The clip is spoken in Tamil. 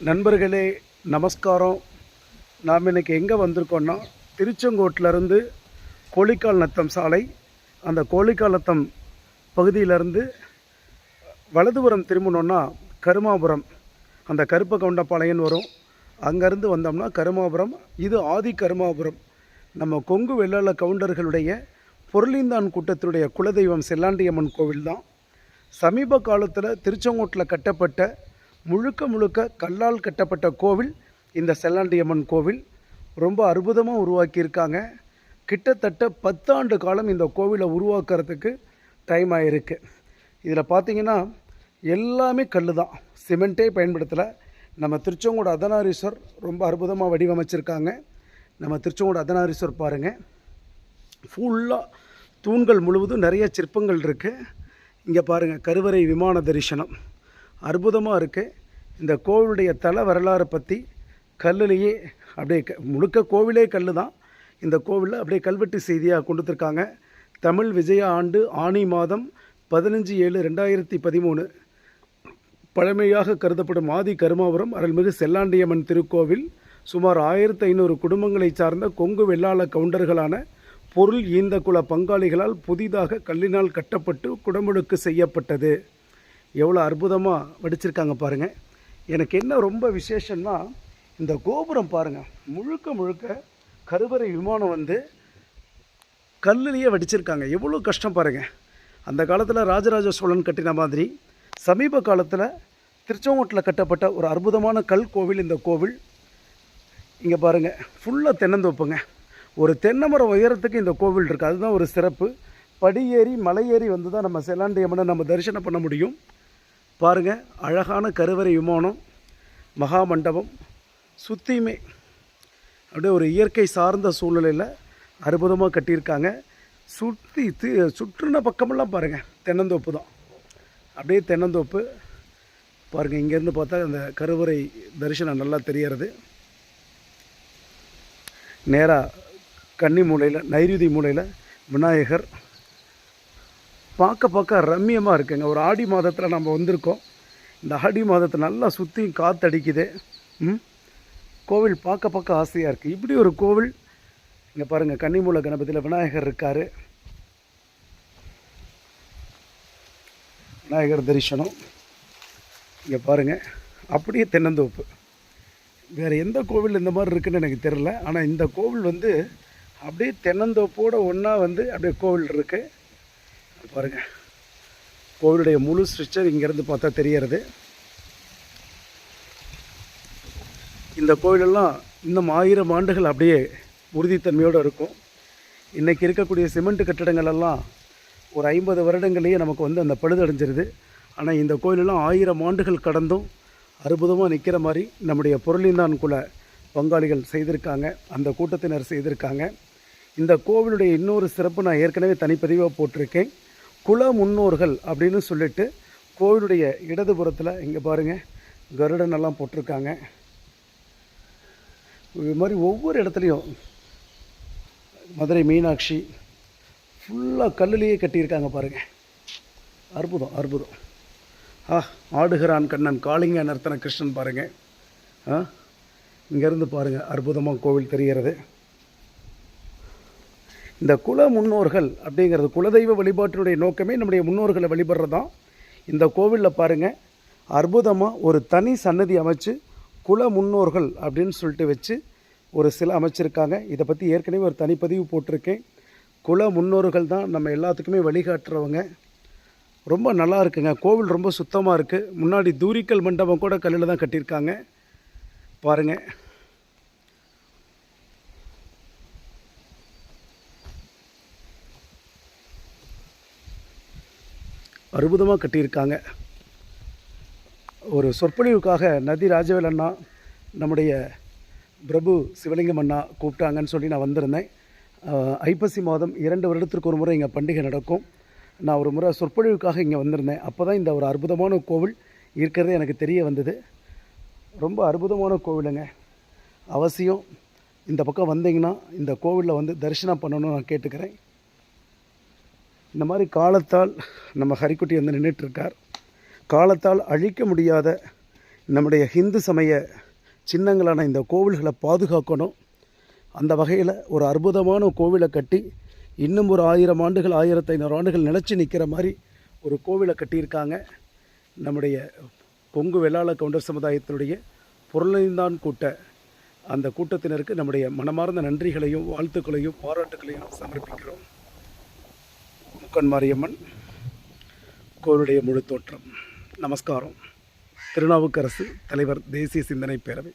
நண்பர்களே நமஸ்காரம். நாம் இன்றைக்கி எங்கே வந்திருக்கோன்னா திருச்செங்கோட்டிலேருந்து கோழிக்கால் நத்தம் சாலை அந்த கோழிக்கால் நத்தம் பகுதியிலேருந்து வலதுபுறம் திரும்பினோன்னா கருமாபுரம். அந்த கருப்ப கவுண்டப்பாளையன்னு வரும். அங்கேருந்து வந்தோம்னா கருமாபுரம். இது ஆதி கருமாபுரம். நம்ம கொங்கு வெள்ளாள கவுண்டர்களுடைய பொருளிந்தான் கூட்டத்தினுடைய குலதெய்வம் செல்லாண்டியம்மன் கோவில் தான் சமீப காலத்தில் திருச்செங்கோட்டில் கட்டப்பட்ட முழுக்க முழுக்க கல்லால் கட்டப்பட்ட கோவில் இந்த செல்லாண்டியம்மன் கோவில் ரொம்ப அற்புதமாக உருவாக்கியிருக்காங்க. கிட்டத்தட்ட பத்தாண்டு காலம் இந்த கோவிலை உருவாக்குறதுக்கு டைம் ஆகிருக்கு இதில் பார்த்தீங்கன்னா எல்லாமே கல் தான் சிமெண்ட்டே பயன்படுத்தலை. நம்ம திருச்செங்கோடு அதனாரீஸ்வர் ரொம்ப அற்புதமாக வடிவமைச்சிருக்காங்க. நம்ம திருச்செங்கோடு அதனாரீஸ்வர் பாருங்கள் ஃபுல்லாக தூண்கள் முழுவதும் நிறைய சிற்பங்கள் இருக்குது இங்கே பாருங்கள் கருவறை விமான தரிசனம். அற்புதமாக இருக்குது இந்த கோவிலுடைய தல வரலாறு பற்றி கல்லுலேயே அப்படியே க- முழுக்க கோவிலே கல் தான் இந்த கோவிலில் அப்படியே கல்வெட்டு செய்தியாக கொடுத்துருக்காங்க தமிழ் விஜய ஆண்டு ஆனி மாதம் பதினஞ்சு ஏழு ரெண்டாயிரத்தி பதிமூணு. பழமையாக கருதப்படும் ஆதி கருமாபுரம் அருள்மிகு செல்லாண்டியம்மன் திருக்கோவில் சுமார் ஆயிரத்தி ஐநூறு குடும்பங்களை சார்ந்த கொங்கு வெள்ளாள கவுண்டர்களான பொருள் ஈந்த குல பங்காளிகளால் புதிதாக கல்லினால் கட்டப்பட்டு குடமுழுக்கு செய்யப்பட்டது. எவ்வளோ அற்புதமாக வடிச்சிருக்காங்க பாருங்கள் எனக்கு என்ன ரொம்ப விசேஷம்னா இந்த கோபுரம் பாருங்கள் முழுக்க முழுக்க கருவறை விமானம் வந்து கல்லுலேயே வடிச்சிருக்காங்க. எவ்வளோ கஷ்டம் பாருங்கள் அந்த காலத்தில் ராஜராஜ சோழன் கட்டின மாதிரி சமீப காலத்தில் திருச்செங்கோட்டில் கட்டப்பட்ட ஒரு அற்புதமான கல் கோவில் இந்த கோவில். இங்கே பாருங்கள் ஃபுல்லாக தென்னந்தோப்புங்க. ஒரு தென்னை மரம் உயரத்துக்கு இந்த கோவில் இருக்குது அதுதான் ஒரு சிறப்பு. படியேறி மலை ஏறி வந்து தான் நம்ம செல்லாண்டியம்மனை நம்ம தரிசனம் பண்ண முடியும். பாருங்கள் அழகான கருவறை விமானம் மகா மண்டபம் சுற்றியுமே அப்படியே ஒரு இயற்கை சார்ந்த சூழ்நிலையில் அற்புதமாக கட்டியிருக்காங்க. சுற்றி தி சுற்றுன பக்கமெல்லாம் பாருங்கள் தென்னந்தோப்பு தான். அப்படியே தென்னந்தோப்பு. பாருங்கள் இங்கேருந்து பார்த்தா அந்த கருவறை தரிசனம் நல்லா தெரியறது நேராக கன்னி மூலையில் நைருதி மூலையில் விநாயகர் பார்க்க பார்க்க ரம்மியமாக இருக்குங்க. ஒரு ஆடி மாதத்தில் நம்ம வந்திருக்கோம். இந்த ஆடி மாதத்தை நல்லா சுற்றியும் காற்றடிக்குது ம்? கோவில் பார்க்க பார்க்க ஆசையாக இருக்குது இப்படி ஒரு கோவில் இங்கே பாருங்கள் கன்னிமூல கணபதியில் விநாயகர் இருக்கார். விநாயகர் தரிசனம். இங்கே பாருங்கள் அப்படியே தென்னந்தோப்பு. வேறு எந்த கோவில் இந்த மாதிரி இருக்குன்னு எனக்கு தெரில ஆனால் இந்த கோவில் வந்து அப்படியே தென்னந்தோப்போடு ஒன்றா வந்து அப்படியே கோவில் இருக்குது பாருங்கள் கோவிலுடைய முழு ஸ்ட்ரக்சர் இங்கேருந்து பார்த்தா தெரியறது இந்த கோவிலெல்லாம் இன்னும் ஆயிரம் ஆண்டுகள் அப்படியே உறுதித்தன்மையோடு இருக்கும். இன்றைக்கி இருக்கக்கூடிய சிமெண்ட் கட்டிடங்களெல்லாம் ஒரு ஐம்பது வருடங்களையே நமக்கு வந்து அந்த பழுதடைஞ்சிருது. ஆனால் இந்த கோயிலெல்லாம் ஆயிரம் ஆண்டுகள் கடந்தும் அற்புதமாக நிற்கிற மாதிரி நம்முடைய பொருளின்தான் குல பங்காளிகள் செய்திருக்காங்க. அந்த கூட்டத்தினர் செய்திருக்காங்க. இந்த கோவிலுடைய இன்னொரு சிறப்பு நான் ஏற்கனவே தனிப்பதிவாக போட்டிருக்கேன். குல முன்னோர்கள் அப்படின்னு சொல்லிட்டு கோவிலுடைய இடதுபுறத்தில் இங்கே பாருங்கள் கருடன் எல்லாம் போட்டிருக்காங்க. இது மாதிரி ஒவ்வொரு இடத்துலையும் மதுரை மீனாட்சி ஃபுல்லாக கல்லுலேயே கட்டியிருக்காங்க பாருங்கள் அற்புதம் அற்புதம். ஆ ஆடுகிறான் கண்ணன் காளிங்க நர்த்தன கிருஷ்ணன் பாருங்கள் ஆ இங்கேருந்து பாருங்கள் அற்புதமாக கோவில் தெரிகிறது. இந்த குல முன்னோர்கள் அப்படிங்கிறது குலதெய்வ வழிபாட்டினுடைய நோக்கமே நம்முடைய முன்னோர்களை வழிபடுறது தான் இந்த கோவிலில் பாருங்கள் அற்புதமாக ஒரு தனி சன்னதி அமைச்சு குல முன்னோர்கள் அப்படின்னு சொல்லிட்டு வச்சு ஒரு சில அமைச்சிருக்காங்க. இதை பற்றி ஏற்கனவே ஒரு தனிப்பதிவு போட்டிருக்கேன். குல முன்னோர்கள் தான் நம்ம எல்லாத்துக்குமே வழிகாட்டுறவங்க. ரொம்ப நல்லா இருக்குங்க. கோவில் ரொம்ப சுத்தமாக இருக்குது முன்னாடி தூரிக்கல் மண்டபம் கூட கல்லில் தான் கட்டியிருக்காங்க. பாருங்கள் அற்புதமாக கட்டியிருக்காங்க. ஒரு சொற்பொழிவுக்காக நதி ராஜவேல் அண்ணா நம்முடைய பிரபு சிவலிங்கம் அண்ணா கூப்பிட்டாங்கன்னு சொல்லி நான் வந்திருந்தேன். ஐப்பசி மாதம் இரண்டு வருடத்திற்கு ஒரு முறை இங்கே பண்டிகை நடக்கும். நான் ஒரு முறை சொற்பொழிவுக்காக இங்கே வந்திருந்தேன். அப்போ தான் இந்த ஒரு அற்புதமான கோவில் இருக்கிறதே எனக்கு தெரிய வந்தது. ரொம்ப அற்புதமான கோவிலுங்க. அவசியம் இந்த பக்கம் வந்தீங்கன்னா இந்த கோவிலில் வந்து தரிசனம் பண்ணணும்னு நான் கேட்டுக்கிறேன். இந்த மாதிரி காலத்தால் நம்ம ஹரிக்குட்டி வந்து நின்றுட்டுருக்கார் காலத்தால் அழிக்க முடியாத நம்முடைய ஹிந்து சமய சின்னங்களான இந்த கோவில்களை பாதுகாக்கணும். அந்த வகையில் ஒரு அற்புதமான கோவிலை கட்டி இன்னும் ஒரு ஆயிரம் ஆண்டுகள் ஆயிரத்தி ஐநூறு ஆண்டுகள் நிலச்சி நிற்கிற மாதிரி ஒரு கோவிலை கட்டியிருக்காங்க. நம்முடைய கொங்கு வெள்ளாள கவுண்டர் சமுதாயத்தினுடைய பொருளைந்தான் கூட்ட அந்த கூட்டத்தினருக்கு நம்முடைய மனமார்ந்த நன்றிகளையும் வாழ்த்துக்களையும் பாராட்டுகளையும் சமர்ப்பிக்கிறோம். முக்கன் மாரியம்மன் கோவிலுடைய முழு தோற்றம் நமஸ்காரம். திருநாவுக்கரசு தலைவர் தேசிய சிந்தனை பேரவை.